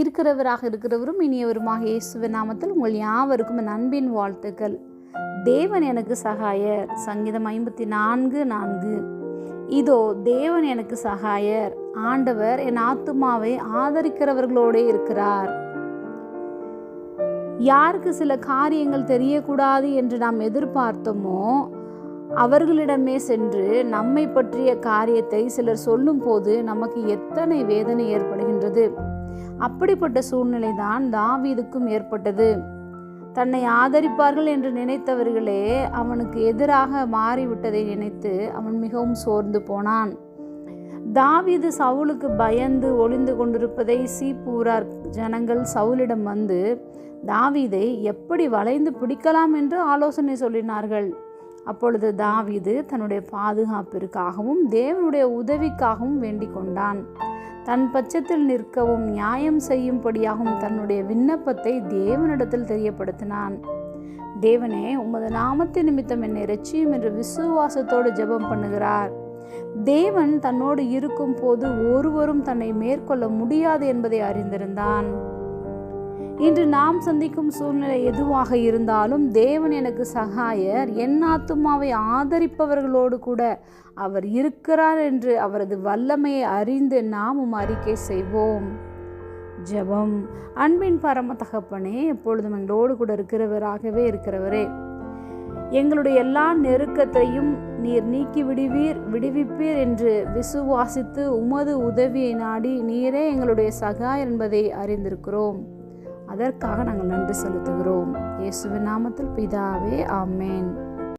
இருக்கிறவராக இருக்கிறவரும் இனியவருமாக இயேசுவின் நாமத்தில் உங்கள் யாவருக்கும் என் அன்பின் வாழ்த்துக்கள். தேவன் எனக்கு சகாயர். சங்கீதம் ஐம்பத்தி நான்கு. நான்கு இதோ தேவன் எனக்கு சகாயர். ஆண்டவர் என் ஆத்துமாவை ஆதரிக்கிறவர்களோடே இருக்கிறார். யாருக்கு சில காரியங்கள் தெரியக்கூடாது என்று நாம் எதிர்பார்த்தோமோ அவர்களிடமே சென்று நம்மை பற்றிய காரியத்தை சிலர் சொல்லும்போது நமக்கு எத்தனை வேதனை ஏற்படுகின்றது. அப்படிப்பட்ட சூழ்நிலை தான் தாவீதுக்கும் ஏற்பட்டது. தன்னை ஆதரிப்பார்கள் என்று நினைத்தவர்களே அவனுக்கு எதிராக மாறிவிட்டதை நினைத்து அவன் மிகவும் சோர்ந்து போனான். தாவீது சவுலுக்கு பயந்து ஒளிந்து கொண்டிருப்பதை சீப்பூரார் ஜனங்கள் சவுலிடம் வந்து தாவீதை எப்படி வளைந்து பிடிக்கலாம் என்று ஆலோசனை சொல்லினார்கள். அப்பொழுது தாவீது தன்னுடைய பாதுகாப்பிற்காகவும் தேவனுடைய உதவிக்காகவும் வேண்டிக் கொண்டான். தன் பட்சத்தில் நிற்கவும் நியாயம் செய்யும்படியாகவும் தன்னுடைய விண்ணப்பத்தை தேவனிடத்தில் தெரியப்படுத்தினான். தேவனே உமது நாமத்து நிமித்தம் என்னை ரட்சியும் என்று விசுவாசத்தோடு ஜெபம் பண்ணுகிறார். தேவன் தன்னோடு இருக்கும் போது ஒருவரும் தன்னை மேற்கொள்ள முடியாது என்பதை அறிந்திருந்தான். இன்று நாம் சந்திக்கும் சூழ்நிலை எதுவாக இருந்தாலும் தேவன் எனக்கு சகாயர். என் ஆத்துமாவை ஆதரிப்பவர்களோடு கூட அவர் இருக்கிறார் என்று அவரது வல்லமையை அறிந்து நாமும் அறிக்கை செய்வோம். ஜெபம். அன்பின் பரம தகப்பனே எப்பொழுதும் எங்களோடு கூட இருக்கிறவராகவே இருக்கிறவரே. எங்களுடைய எல்லா நெருக்கத்தையும் நீர் நீக்கி விடுவீர் விடுவிப்பீர் என்று விசுவாசித்து உமது உதவியை நாடி நீரே எங்களுடைய சகா என்பதை அறிந்திருக்கிறோம். அதற்காக நாங்கள் நன்றி செலுத்துகிறோம். இயேசுவின் நாமத்தில் பிதாவே ஆமேன்.